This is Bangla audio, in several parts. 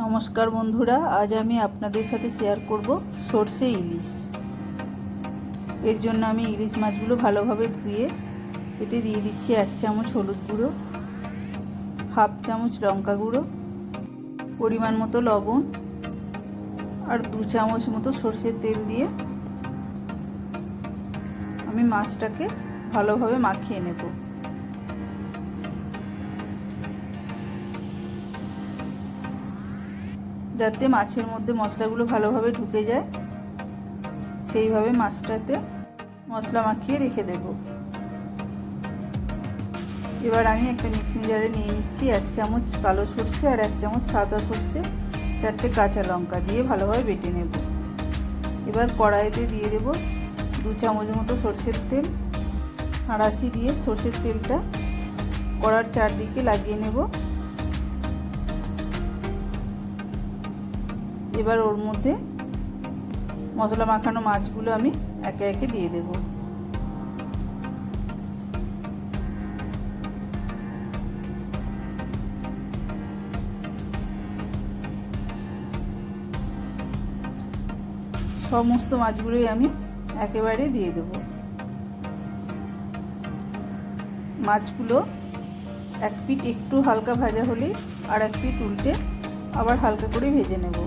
নমস্কার বন্ধুরা, আজ আমি আপনাদের সাথে শেয়ার করব সর্ষে ইলিশ। এর জন্য আমি ইলিশ মাছগুলো ভালোভাবে ধুয়ে এতে দিয়ে দিচ্ছি এক চামচ হলুদ গুঁড়ো, হাফ চামচ লঙ্কা গুঁড়ো, পরিমাণ মতো লবণ আর দু চামচ মতো সর্ষের তেল দিয়ে আমি মাছটাকে ভালোভাবে মাখিয়ে নেব। যাতে মাছের মধ্যে মশলাগুলো ভালোভাবে ঢুকে যায়, সেইভাবে মাছটাতে মশলা মাখিয়ে রেখে দেব। এবার আমি একটা মিক্সিং জারে নিয়ে নিচ্ছি এক চামচ কালো সর্ষে আর এক চামচ সাদা সর্ষে, চারটে কাঁচা লঙ্কা দিয়ে ভালোভাবে বেটে নেব। এবার কড়াইতে দিয়ে দেব দু চামচ মতো সর্ষের তেল। হাঁড়াশি দিয়ে সর্ষের তেলটা কড়ার চারদিকে লাগিয়ে নেব। এবার ওর মধ্যে মশলা মাখানো মাছগুলো আমি একে একে দিয়ে দেব। সমস্ত মাছগুলোই আমি একেবারে দিয়ে দেব। মাছগুলো এক পিঠ একটু হালকা ভাজা হলে আর এক পিঠ উল্টে আবার হালকা করে ভেজে নেব।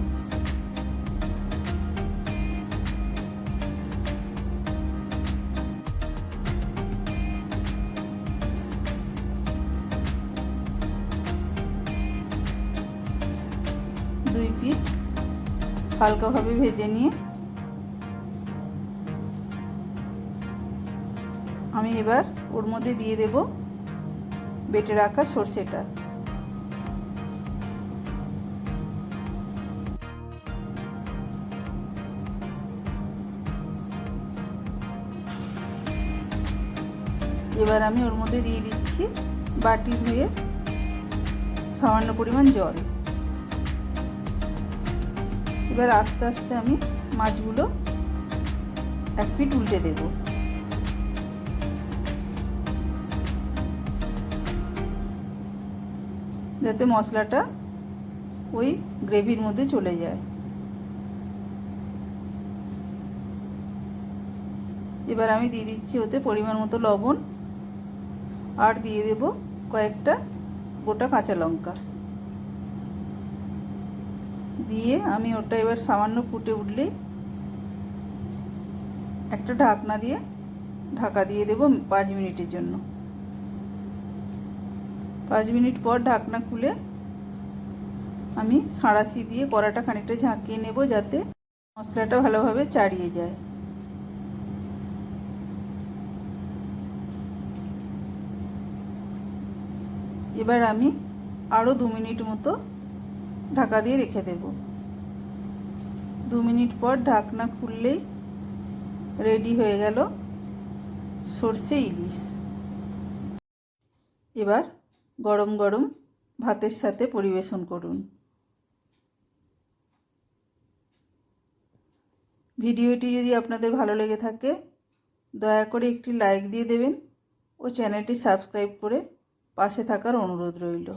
পিঠ হালকাভাবে ভেজে নিয়ে আমি এবার ওর মধ্যে দিয়ে দেব বেটে রাখা সর্ষেটা। এবার আমি ওর মধ্যে দিয়ে দিচ্ছি বাটি ধুয়ে সামান্য পরিমাণ জল। এবার আস্তে আস্তে আমি মাছগুলো এক পিট উল্টে দেব। যাতে মশলাটা ওই গ্রেভির মধ্যে চলে যায়। এবার আমি দিয়ে দিচ্ছি ওতে পরিমাণ মতো লবণ, আর দিয়ে দেব কয়েকটা গোটা কাঁচা লঙ্কা। দিয়ে আমি ওটা এবার সামান্য ফুটে উঠলেই একটা ঢাকনা দিয়ে ঢাকা দিয়ে দেব পাঁচ মিনিটের জন্য। পাঁচ মিনিট পর ঢাকনা খুলে আমি সাঁড়াশি দিয়ে কড়াটা খানিকটা ঝাঁকিয়ে নেব যাতে মশলাটা ভালোভাবে চাড়িয়ে যায়। এবার আমি আরও দু মিনিট মতো ঢাকা দিয়ে রেখে দেব। দু মিনিট পর ঢাকনা খুললেই রেডি হয়ে গেল সর্ষে ইলিশ। এবার গরম গরম ভাতের সাথে পরিবেশন করুন। ভিডিওটি যদি আপনাদের ভালো লেগে থাকে, দয়া করে একটি লাইক দিয়ে দেবেন ও চ্যানেলটি সাবস্ক্রাইব করে পাশে থাকার অনুরোধ রইল।